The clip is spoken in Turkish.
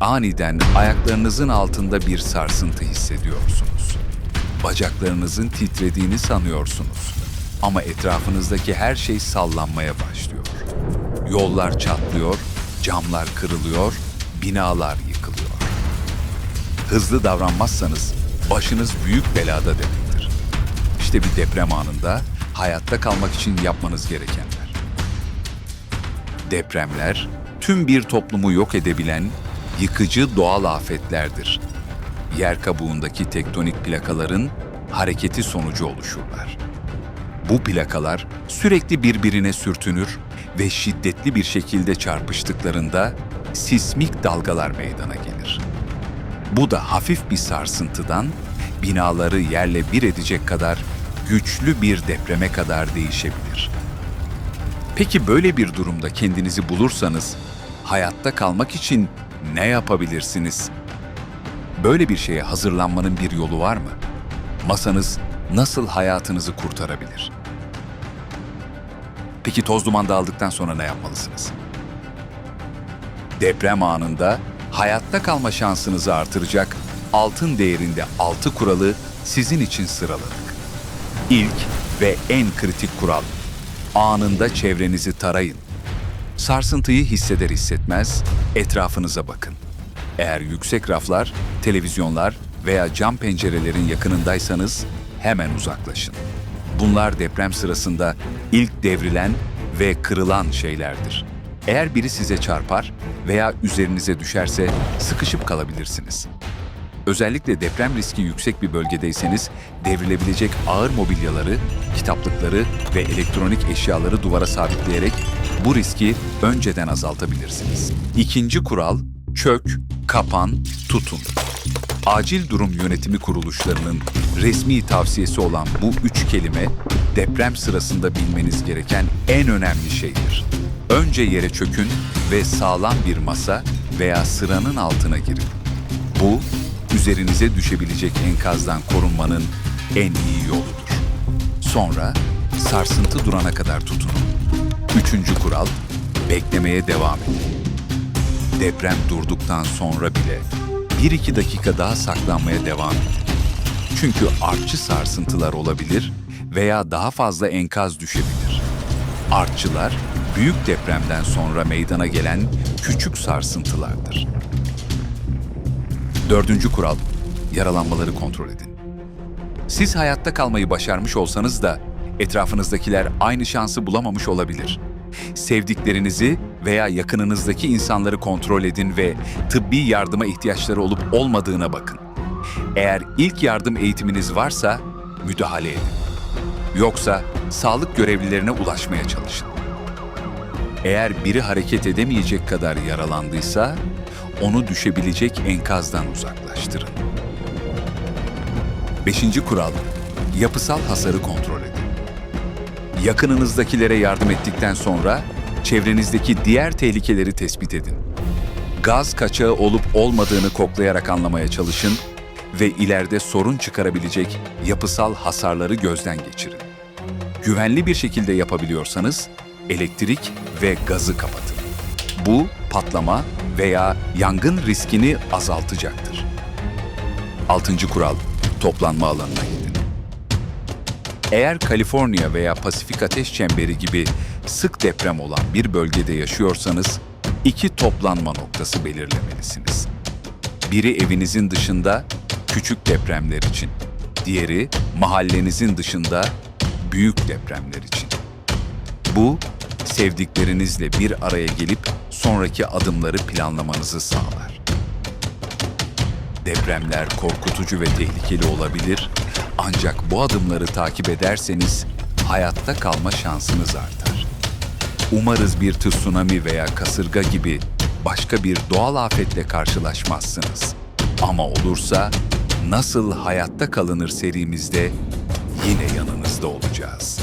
aniden ayaklarınızın altında bir sarsıntı hissediyorsunuz. Bacaklarınızın titrediğini sanıyorsunuz. Ama etrafınızdaki her şey sallanmaya başlıyor. Yollar çatlıyor, camlar kırılıyor, binalar yıkılıyor. Hızlı davranmazsanız başınız büyük belada demektir. İşte bir deprem anında hayatta kalmak için yapmanız gerekenler. Depremler tüm bir toplumu yok edebilen yıkıcı doğal afetlerdir. Yer kabuğundaki tektonik plakaların hareketi sonucu oluşurlar. Bu plakalar sürekli birbirine sürtünür ve şiddetli bir şekilde çarpıştıklarında sismik dalgalar meydana gelir. Bu da hafif bir sarsıntıdan binaları yerle bir edecek kadar güçlü bir depreme kadar değişebilir. Peki böyle bir durumda kendinizi bulursanız hayatta kalmak için ne yapabilirsiniz? Böyle bir şeye hazırlanmanın bir yolu var mı? Masanız nasıl hayatınızı kurtarabilir? Peki toz duman dağıldıktan sonra ne yapmalısınız? Deprem anında hayatta kalma şansınızı artıracak altın değerinde altı kuralı sizin için sıraladık. İlk ve en kritik kural, anında çevrenizi tarayın. Sarsıntıyı hisseder hissetmez etrafınıza bakın. Eğer yüksek raflar, televizyonlar veya cam pencerelerin yakınındaysanız hemen uzaklaşın. Bunlar deprem sırasında ilk devrilen ve kırılan şeylerdir. Eğer biri size çarpar veya üzerinize düşerse sıkışıp kalabilirsiniz. Özellikle deprem riski yüksek bir bölgedeyseniz devrilebilecek ağır mobilyaları, kitaplıkları ve elektronik eşyaları duvara sabitleyerek bu riski önceden azaltabilirsiniz. İkinci kural, çök, kapan, tutun. Acil durum yönetimi kuruluşlarının resmi tavsiyesi olan bu üç kelime deprem sırasında bilmeniz gereken en önemli şeydir. Önce yere çökün ve sağlam bir masa veya sıranın altına girin. Bu, üzerinize düşebilecek enkazdan korunmanın en iyi yoludur. Sonra sarsıntı durana kadar tutunun. Üçüncü kural, beklemeye devam edin. Deprem durduktan sonra bile 1-2 dakika daha saklanmaya devam edin. Çünkü artçı sarsıntılar olabilir veya daha fazla enkaz düşebilir. Artçılar, büyük depremden sonra meydana gelen küçük sarsıntılardır. Dördüncü kural, yaralanmaları kontrol edin. Siz hayatta kalmayı başarmış olsanız da etrafınızdakiler aynı şansı bulamamış olabilir. Sevdiklerinizi veya yakınınızdaki insanları kontrol edin ve tıbbi yardıma ihtiyaçları olup olmadığına bakın. Eğer ilk yardım eğitiminiz varsa müdahale edin. Yoksa sağlık görevlilerine ulaşmaya çalışın. Eğer biri hareket edemeyecek kadar yaralandıysa onu düşebilecek enkazdan uzaklaştırın. Beşinci kural, yapısal hasarı kontrol edin. Yakınınızdakilere yardım ettikten sonra çevrenizdeki diğer tehlikeleri tespit edin. Gaz kaçağı olup olmadığını koklayarak anlamaya çalışın ve ileride sorun çıkarabilecek yapısal hasarları gözden geçirin. Güvenli bir şekilde yapabiliyorsanız elektrik ve gazı kapatın. Bu patlama veya yangın riskini azaltacaktır. Altıncı kural, toplanma alanına gidin. Eğer Kaliforniya veya Pasifik Ateş Çemberi gibi sık deprem olan bir bölgede yaşıyorsanız, iki toplanma noktası belirlemelisiniz. Biri evinizin dışında küçük depremler için, diğeri mahallenizin dışında büyük depremler için. Bu, sevdiklerinizle bir araya gelip sonraki adımları planlamanızı sağlar. Depremler korkutucu ve tehlikeli olabilir ancak bu adımları takip ederseniz hayatta kalma şansınız artar. Umarız bir tsunami veya kasırga gibi başka bir doğal afetle karşılaşmazsınız. Ama olursa nasıl hayatta kalınır serimizde yine yanınızda olacağız.